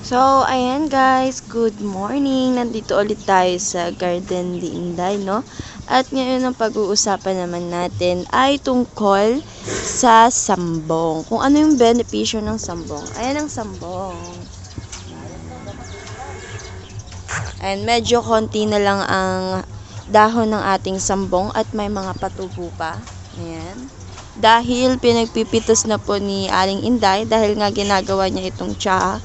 So, ayan guys, good morning. Nandito ulit tayo sa Garden ni Inday, no? At ngayon ang pag-uusapan naman natin ay tungkol sa sambong. Kung ano yung benepisyo ng sambong. Ayan ang sambong. And medyo konti na lang ang dahon ng ating sambong at may mga patubo pa. Ayan. Dahil pinagpipitos na po ni Aling Inday dahil nga ginagawa niya itong tsa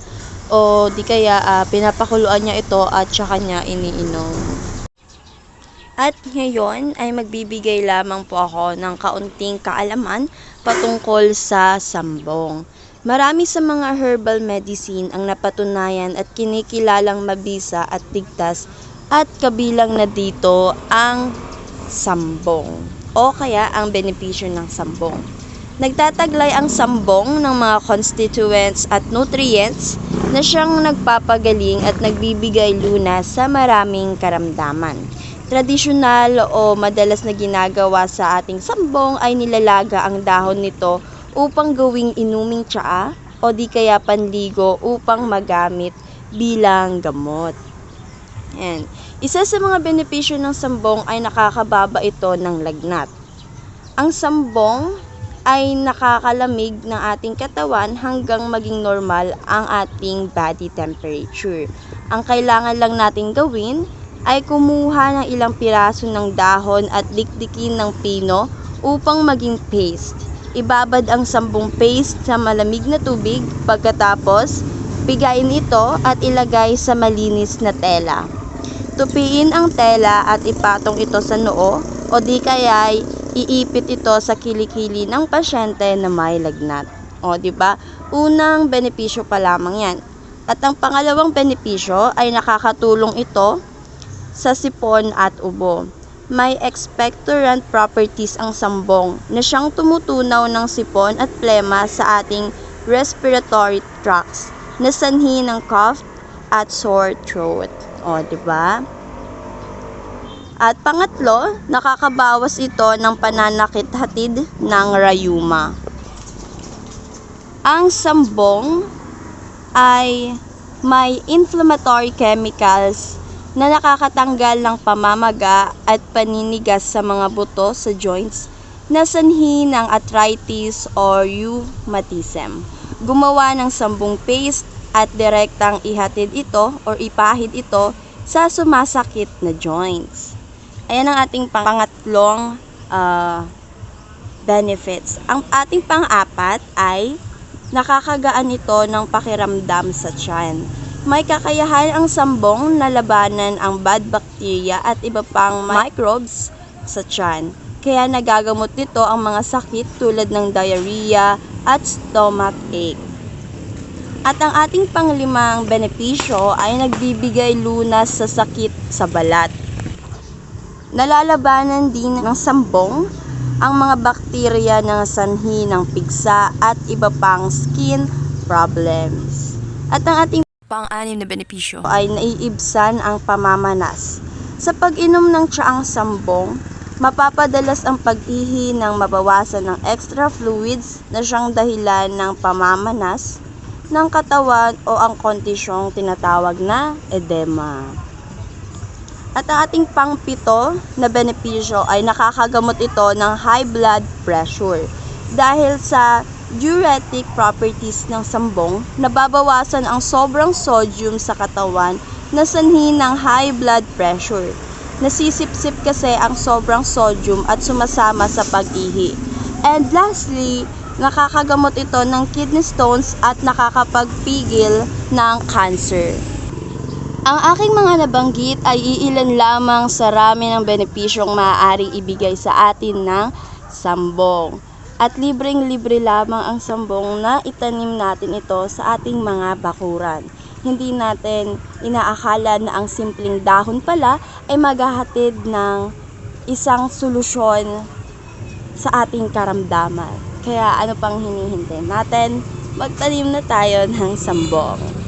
o di kaya ah, pinapakuluan niya ito at saka niya iniinom. At ngayon ay magbibigay lamang po ako ng kaunting kaalaman patungkol sa sambong. Marami sa mga herbal medicine ang napatunayan at kinikilalang mabisa at ligtas at kabilang na dito ang sambong o kaya ang benepisyo ng sambong. Nagtataglay ang sambong ng mga constituents at nutrients na siyang nagpapagaling at nagbibigay lunas sa maraming karamdaman. Tradisyonal o madalas na ginagawa sa ating sambong ay nilalaga ang dahon nito upang gawing inuming tsaa o di kaya panligo upang magamit bilang gamot. Yan. Isa sa mga benepisyo ng sambong ay nakakababa ito ng lagnat. Ang sambong ay nakakalamig ng ating katawan hanggang maging normal ang ating body temperature. Ang kailangan lang nating gawin ay kumuha ng ilang piraso ng dahon at dikdikin ng pino upang maging paste. Ibabad ang sambong paste sa malamig na tubig pagkatapos bigayin ito at ilagay sa malinis na tela. Tupiin ang tela at ipatong ito sa noo o di kaya iipit ito sa kilikili ng pasyente na may lagnat. O, di ba? Unang benepisyo pa lamang 'yan. At ang pangalawang benepisyo ay nakakatulong ito sa sipon at ubo. May expectorant properties ang sambong na siyang tumutunaw ng sipon at plema sa ating respiratory tracts na sanhi ng cough at sore throat. O, di ba? At pangatlo, nakakabawas ito ng pananakit-hatid ng rayuma. Ang sambong ay may inflammatory chemicals na nakakatanggal ng pamamaga at paninigas sa mga buto sa joints na sanhi ng arthritis or rheumatism. Gumawa ng sambong paste at direktang ihatid ito or ipahid ito sa sumasakit na joints. Ayan ang ating pangatlong uh, benefits. Ang ating pang-apat ay nakakagaan ito ng pakiramdam sa tiyan. May kakayahan ang sambong na labanan ang bad bacteria at iba pang microbes sa tiyan. Kaya nagagamot nito ang mga sakit tulad ng diarrhea at stomach ache. At ang ating panglimang benepisyo ay nagbibigay lunas sa sakit sa balat. Nalalabanan din ng sambong ang mga bakterya ng sanhi ng pigsa at iba pang skin problems. At ang ating Pang-anim na benepisyo. ay naiibsan ang pamamanas. Sa pag-inom ng tsaang sambong, mapapadalas ang pag-ihi ng mabawasan ng extra fluids na siyang dahilan ng pamamanas ng katawan o ang kondisyong tinatawag na edema. At ang ating pangpito na benepisyo ay nakakagamot ito ng high blood pressure. Dahil sa diuretic properties ng sambong, nababawasan ang sobrang sodium sa katawan na sanhi ng high blood pressure. Nasisipsip kasi ang sobrang sodium at sumasama sa pag-ihi. And lastly, nakakagamot ito ng kidney stones at nakakapagpigil ng cancer. Ang aking mga nabanggit ay iilan lamang sa rami ng benepisyong maaaring ibigay sa atin ng sambong. At libreng-libre lamang ang sambong na itanim natin ito sa ating mga bakuran. Hindi natin inaakala na ang simpleng dahon pala ay maghahatid ng isang solusyon sa ating karamdaman. Kaya ano pang hinihintay natin? Magtanim na tayo ng sambong.